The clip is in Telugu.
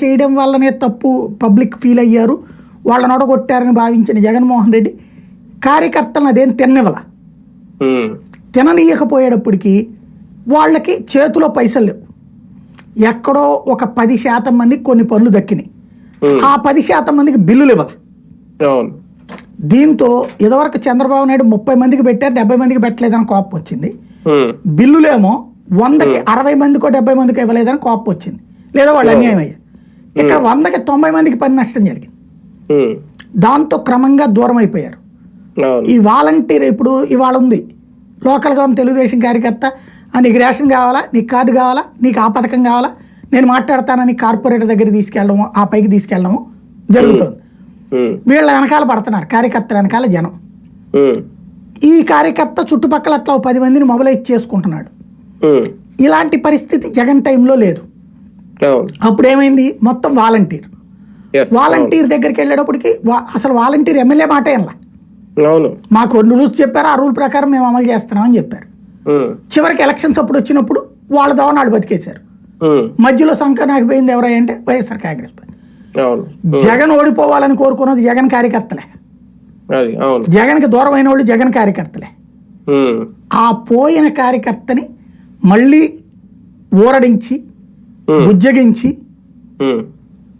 చేయడం వల్లనే తప్పు పబ్లిక్ ఫీల్ అయ్యారు. వాళ్ళని ఒడగొట్టారని భావించిన జగన్మోహన్ రెడ్డి కార్యకర్తలను అదేం తిన్నవల తిననీయకపోయేటప్పటికి వాళ్ళకి చేతిలో పైసలు లేవు. ఎక్కడో ఒక పది శాతం మందికి కొన్ని పనులు దక్కినాయి. ఆ పది శాతం మందికి బిల్లులు ఇవ్వాలి. దీంతో ఇదివరకు చంద్రబాబు నాయుడు ముప్పై మందికి పెట్టారు డెబ్బై మందికి పెట్టలేదని కోపం వచ్చింది. బిల్లులేమో వందకి అరవై మందికో డెబ్బై మందికి ఇవ్వలేదని కోపం వచ్చింది. లేదా వాళ్ళు అన్యాయం అయ్యారు ఇక్కడ వందకి తొంభై మందికి పని నష్టం జరిగింది. దాంతో క్రమంగా దూరం అయిపోయారు ఈ వాలంటీర్ ఇప్పుడు ఇవాళ ఉంది. లోకల్గా ఉన్న తెలుగుదేశం కార్యకర్త "ఆ, నీకు రేషన్ కావాలా? నీకు కార్డు కావాలా? నీకు ఆ పథకం కావాలా? నేను మాట్లాడతానని కార్పొరేటర్ దగ్గర తీసుకెళ్ళడము ఆ పైకి తీసుకెళ్ళడము జరుగుతుంది. వీళ్ళ వెనకాల పడుతున్నారు కార్యకర్తల వెనకాల జనం. ఈ కార్యకర్త చుట్టుపక్కల అట్లా పది మందిని మొబలైజ్ చేసుకుంటున్నాడు. ఇలాంటి పరిస్థితి జగన్ టైంలో లేదు. అప్పుడు ఏమైంది మొత్తం వాలంటీర్. వాలంటీర్ దగ్గరికి వెళ్ళేటప్పటికి అసలు వాలంటీర్ ఎమ్మెల్యే మాట అవును. మాకు కొన్ని రూల్స్ చెప్పారు ఆ రూల్ ప్రకారం మేము అమలు చేస్తున్నామని చెప్పారు. ఉమ్, చివరికి ఎలక్షన్స్ అప్పుడు వచ్చినప్పుడు వాళ్ళ దోవన వాళ్ళు బతికేశారు మధ్యలో సంఖ్య నాకు పోయింది ఎవరై అంటే వైఎస్ఆర్ కాంగ్రెస్ పార్టీ. జగన్ ఓడిపోవాలని కోరుకున్నది జగన్ కార్యకర్తలే. జగన్కి దూరం అయిన వాళ్ళు జగన్ కార్యకర్తలే. ఆ పోయిన కార్యకర్తని మళ్ళీ ఊరడించి. బుజ్జగించి